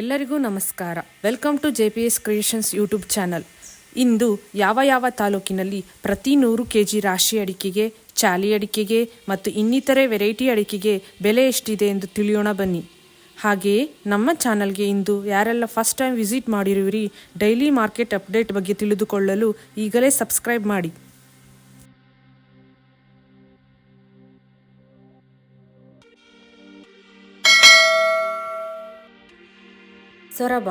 ಎಲ್ಲರಿಗೂ ನಮಸ್ಕಾರ. Welcome to J P S creations YouTube channel ಇಂದು ಯಾವ ಯಾವ ತಾಲೂಕಿನಲ್ಲಿ ಪ್ರತಿ ನೂರು ಕೆ ಜಿ ರಾಶಿ ಅಡಿಕೆಗೆ, ಚಾಲಿ ಅಡಿಕೆಗೆ ಮತ್ತು ಇನ್ನಿತರೆ ವೆರೈಟಿ ಅಡಿಕೆಗೆ ಬೆಲೆ ಎಷ್ಟಿದೆ ಎಂದು ತಿಳಿಯೋಣ ಬನ್ನಿ. ಹಾಗೆಯೇ ನಮ್ಮ ಚಾನಲ್ಗೆ ಇಂದು ಯಾರೆಲ್ಲ ಫಸ್ಟ್ ಟೈಮ್ ವಿಸಿಟ್ ಮಾಡಿರುವಿರಿ ಡೈಲಿ ಮಾರ್ಕೆಟ್ ಅಪ್ಡೇಟ್ ಬಗ್ಗೆ ತಿಳಿದುಕೊಳ್ಳಲು ಈಗಲೇ ಸಬ್ಸ್ಕ್ರೈಬ್ ಮಾಡಿ. ಸೊರಬ.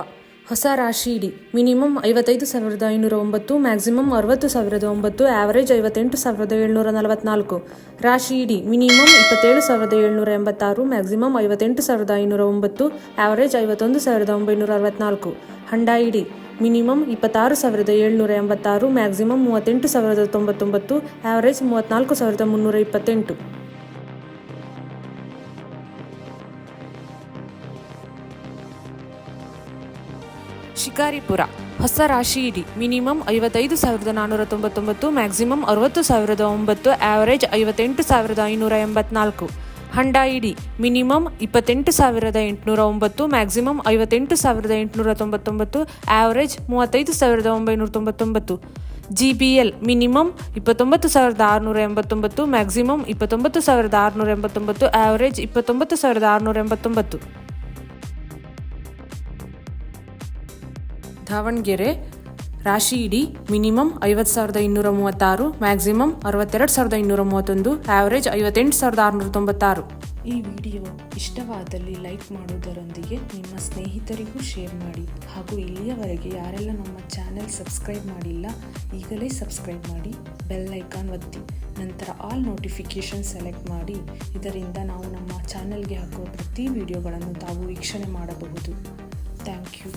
ಹೊಸ ರಾಶಿ ಇಡಿ ಮಿನಿಮಮ್ ಐವತ್ತೈದು ಸಾವಿರದ ಐನೂರ ಒಂಬತ್ತು, ಮ್ಯಾಕ್ಸಿಮಮ್ ಅರವತ್ತು ಸಾವಿರದ ಒಂಬತ್ತು, ಆವರೇಜ್ ಐವತ್ತೆಂಟು ಸಾವಿರದ ಏಳ್ನೂರ ನಲವತ್ನಾಲ್ಕು. ರಾಶಿ ಇಡಿ ಮಿನಿಮಮ್ ಇಪ್ಪತ್ತೇಳು ಸಾವಿರದ ಏಳ್ನೂರ ಎಂಬತ್ತಾರು, ಮ್ಯಾಕ್ಸಿಮಮ್ ಐವತ್ತೆಂಟು ಸಾವಿರದ ಐನೂರ ಒಂಬತ್ತು, ಆವರೇಜ್ ಐವತ್ತೊಂದು ಸಾವಿರದ ಒಂಬೈನೂರ ಅರವತ್ನಾಲ್ಕು. ಹಂಡ ಇಡಿ ಮಿನಿಮಮ್ ಇಪ್ಪತ್ತಾರು ಸಾವಿರದ ಏಳ್ನೂರ ಎಂಬತ್ತಾರು, ಮ್ಯಾಕ್ಸಿಮಮ್ ಮೂವತ್ತೆಂಟು ಸಾವಿರದ ತೊಂಬತ್ತೊಂಬತ್ತು, ಆವರೇಜ್ ಮೂವತ್ತ್ನಾಲ್ಕು ಸಾವಿರದ ಮುನ್ನೂರ ಇಪ್ಪತ್ತೆಂಟು. ಶಿಕಾರಿಪುರ. ಹೊಸ ರಾಶಿ ಇಡಿ. ಮಿನಿಮಮ್ ಐವತ್ತೈದು ಸಾವಿರದ ನಾನ್ನೂರ ತೊಂಬತ್ತೊಂಬತ್ತು ಮ್ಯಾಕ್ಸಿಮಮ್ ಅರವತ್ತು ಸಾವಿರದ ಒಂಬತ್ತು, ಆವರೇಜ್ ಐವತ್ತೆಂಟು ಸಾವಿರದ ಐನೂರ ಎಂಬತ್ನಾಲ್ಕು. ಹಂಡ ಇಡಿ. ಮಿನಿಮಮ್ ಇಪ್ಪತ್ತೆಂಟು ಸಾವಿರದ ಎಂಟುನೂರ ಒಂಬತ್ತು, ಮ್ಯಾಕ್ಸಿಮಮ್ ಐವತ್ತೆಂಟು ಸಾವಿರದ ಎಂಟುನೂರ ತೊಂಬತ್ತೊಂಬತ್ತು, ಆವರೇಜ್ ಮೂವತ್ತೈದು ಸಾವಿರದ ಒಂಬೈನೂರ ತೊಂಬತ್ತೊಂಬತ್ತು. ಜಿ ಬಿ ಎಲ್ ಮಿನಿಮಮ್ ಇಪ್ಪತ್ತೊಂಬತ್ತು ಸಾವಿರದ ಆರುನೂರ ಎಂಬತ್ತೊಂಬತ್ತು, ಮ್ಯಾಕ್ಸಿಮಮ್ ಇಪ್ಪತ್ತೊಂಬತ್ತು ಸಾವಿರದ ಆರುನೂರ ಎಂಬತ್ತೊಂಬತ್ತು, ಆವರೇಜ್ ಇಪ್ಪತ್ತೊಂಬತ್ತು ಸಾವಿರದ ಆರುನೂರ ಎಂಬತ್ತೊಂಬತ್ತು. ದಾವಣಗೆರೆ ರಾಶಿ ಇಡಿ ಮಿನಿಮಮ್ ಐವತ್ತು ಸಾವಿರದ ಇನ್ನೂರ ಮೂವತ್ತಾರು, ಮ್ಯಾಕ್ಸಿಮಮ್ ಅರವತ್ತೆರಡು ಸಾವಿರದ ಇನ್ನೂರ ಮೂವತ್ತೊಂದು, ಆವರೇಜ್ ಐವತ್ತೆಂಟು ಸಾವಿರದ ಆರುನೂರ ತೊಂಬತ್ತಾರು. ಈ ವಿಡಿಯೋ ಇಷ್ಟವಾದಲ್ಲಿ ಲೈಕ್ ಮಾಡುವುದರೊಂದಿಗೆ ನಿಮ್ಮ ಸ್ನೇಹಿತರಿಗೂ ಶೇರ್ ಮಾಡಿ. ಹಾಗೂ ಇಲ್ಲಿಯವರೆಗೆ ಯಾರೆಲ್ಲ ನಮ್ಮ ಚಾನೆಲ್ ಸಬ್ಸ್ಕ್ರೈಬ್ ಮಾಡಿಲ್ಲ, ಈಗಲೇ ಸಬ್ಸ್ಕ್ರೈಬ್ ಮಾಡಿ, ಬೆಲ್ ಐಕಾನ್ ಒತ್ತಿ, ನಂತರ ಆಲ್ ನೋಟಿಫಿಕೇಷನ್ ಸೆಲೆಕ್ಟ್ ಮಾಡಿ. ಇದರಿಂದ ನಾವು ನಮ್ಮ ಚಾನೆಲ್ಗೆ ಹಾಕುವ ಪ್ರತಿ ವಿಡಿಯೋಗಳನ್ನು ತಾವು ವೀಕ್ಷಣೆ ಮಾಡಬಹುದು. Thank you.